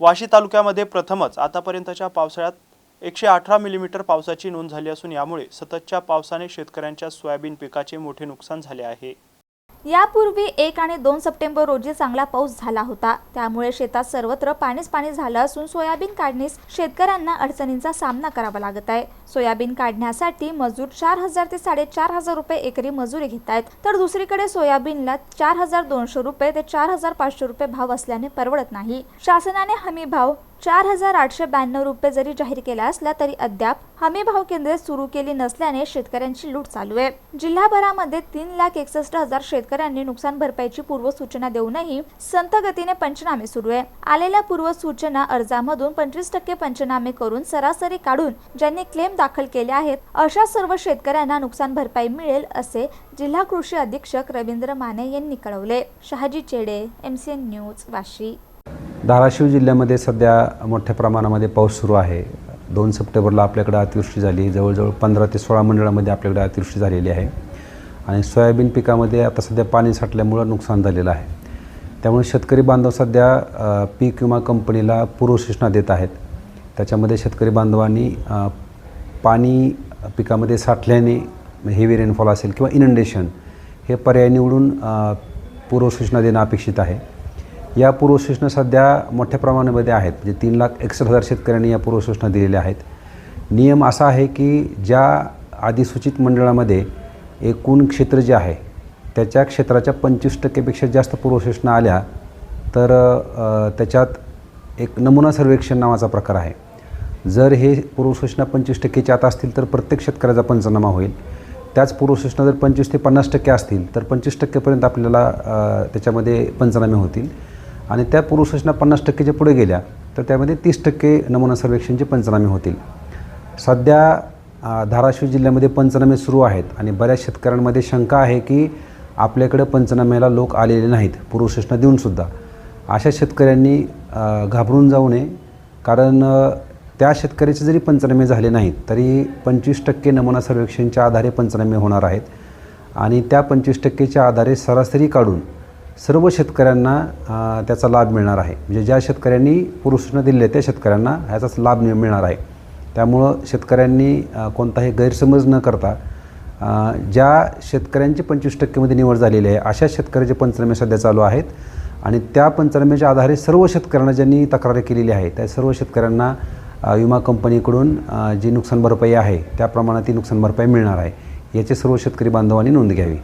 वाशी तालुक्यामध्ये प्रथमच आतापर्यंतच्या पावसाळ्यात एकशे अठरा मिलीमीटर पावसाची नोंद झाली असून यामुळे सततच्या पावसाने शेतकऱ्यांच्या सोयाबीन पिकाचे मोठे नुकसान झाले आहे. यापूर्वी एक आणि दोन सप्टेंबर रोजी चांगला पाऊस झाला होता. त्यामुळे शेतात सर्वत्र पाणीच पाणी झालं असून सोयाबीन काढणीस शेतकऱ्यांना अडचणींचा सामना करावा लागत आहे. सोयाबीन काढण्यासाठी मजूर चार हजार ते साडेचार हजार रुपये एकरी मजुरी घेत आहेत. तर दुसरीकडे सोयाबीनला चार हजार दोनशे रुपये ते चार हजार पाचशे रुपये भाव असल्याने परवडत नाही. शासनाने हमी भाव चार हजार आठशे ब्याण्णव रुपये जरी जाहीर केला असला तरी अद्याप हमी भाव केंद्रे सुरू केली नसल्याने शेतकऱ्यांची लूट चालू आहे. जिल्हाभरामध्ये तीन लाख एकसष्ट हजार शेतकऱ्यांनी नुकसान भरपाईची पूर्वसूचना देऊनही संत गतीने पंचनामे सुरू आहे. आलेल्या पूर्वसूचना अर्जामधून पंचवीस टक्के पंचनामे करून सरासरी काढून ज्यांनी क्लेम दाखल केले आहेत अशा सर्व शेतकऱ्यांना नुकसान भरपाई मिळेल असे जिल्हा कृषी अधीक्षक रवींद्र माने यांनी कळवले. शहाजी चेडे एमसीएन न्यूज वाशी. धाराशिव जिल्ह्यामध्ये सध्या मोठ्या प्रमाणामध्ये पाऊस सुरू आहे. दोन सप्टेंबरला आपल्याकडे अतिवृष्टी झाली. जवळजवळ पंधरा ते सोळा मंडळामध्ये आपल्याकडे अतिवृष्टी झालेली आहे. आणि सोयाबीन पिकामध्ये आता सध्या पाणी साठल्यामुळं नुकसान झालेलं आहे. त्यामुळे शेतकरी बांधव सध्या पीक विमा कंपनीला पूर्वसूचना देत आहेत. त्याच्यामध्ये शेतकरी बांधवांनी पाणी पिकामध्ये साठल्याने हेवी रेनफॉल असेल किंवा इनंडेशन हे पर्याय निवडून पूर्वसूचना देणं अपेक्षित आहे. या पूर्वसूचना सध्या मोठ्या प्रमाणामध्ये आहेत. म्हणजे तीन लाख एकसष्ट हजार शेतकऱ्यांनी या पूर्वसूचना दिलेल्या आहेत. नियम असा आहे की ज्या अधिसूचित मंडळामध्ये एकूण क्षेत्र जे आहे त्याच्या क्षेत्राच्या पंचवीस टक्केपेक्षा जास्त पूर्वसूचना आल्या तर त्याच्यात एक नमुना सर्वेक्षण नावाचा प्रकार आहे. जर हे पूर्वसूचना पंचवीस टक्केच्या आत असतील तर प्रत्येक शेतकऱ्याचा पंचनामा होईल. त्याच पूर्वसूचना जर पंचवीस ते पन्नास टक्के असतील तर पंचवीस टक्केपर्यंत आपल्याला त्याच्यामध्ये पंचनामे होतील. आणि त्या पूर्वसूचना पन्नास टक्केच्या पुढे गेल्या तर त्यामध्ये तीस टक्के नमुना सर्वेक्षणचे पंचनामे होतील. सध्या धाराशिव जिल्ह्यामध्ये पंचनामे सुरू आहेत आणि बऱ्याच शेतकऱ्यांमध्ये शंका आहे की आपल्याकडे पंचनाम्याला लोक आलेले नाहीत पूर्वसूचना देऊनसुद्धा अशा शेतकऱ्यांनी घाबरून जाऊ नये कारण त्या शेतकऱ्याचे जरी पंचनामे झाले नाहीत तरी पंचवीस टक्के नमुना सर्वेक्षणच्या आधारे पंचनामे होणार आहेत. आणि त्या पंचवीस टक्केच्या आधारे सरासरी काढून सर्व शेतकऱ्यांना त्याचा लाभ मिळणार आहे. म्हणजे ज्या शेतकऱ्यांनी पूर्वसूचना दिले त्या शेतकऱ्यांना ह्याचाच लाभ मिळणार आहे. त्यामुळं शेतकऱ्यांनी कोणताही गैरसमज न करता ज्या शेतकऱ्यांची पंचवीस टक्केमध्ये निवड झालेली आहे अशा शेतकऱ्याचे पंचनामे सध्या चालू आहेत. आणि त्या पंचनाम्याच्या आधारे सर्व शेतकऱ्यांना ज्यांनी तक्रारी केलेली आहे त्या सर्व शेतकऱ्यांना विमा कंपनीकडून जी नुकसान भरपाई आहे त्या प्रमाणात ती नुकसान भरपाई मिळणार आहे. याचे सर्व शेतकरी बांधवांनी नोंद घ्यावी.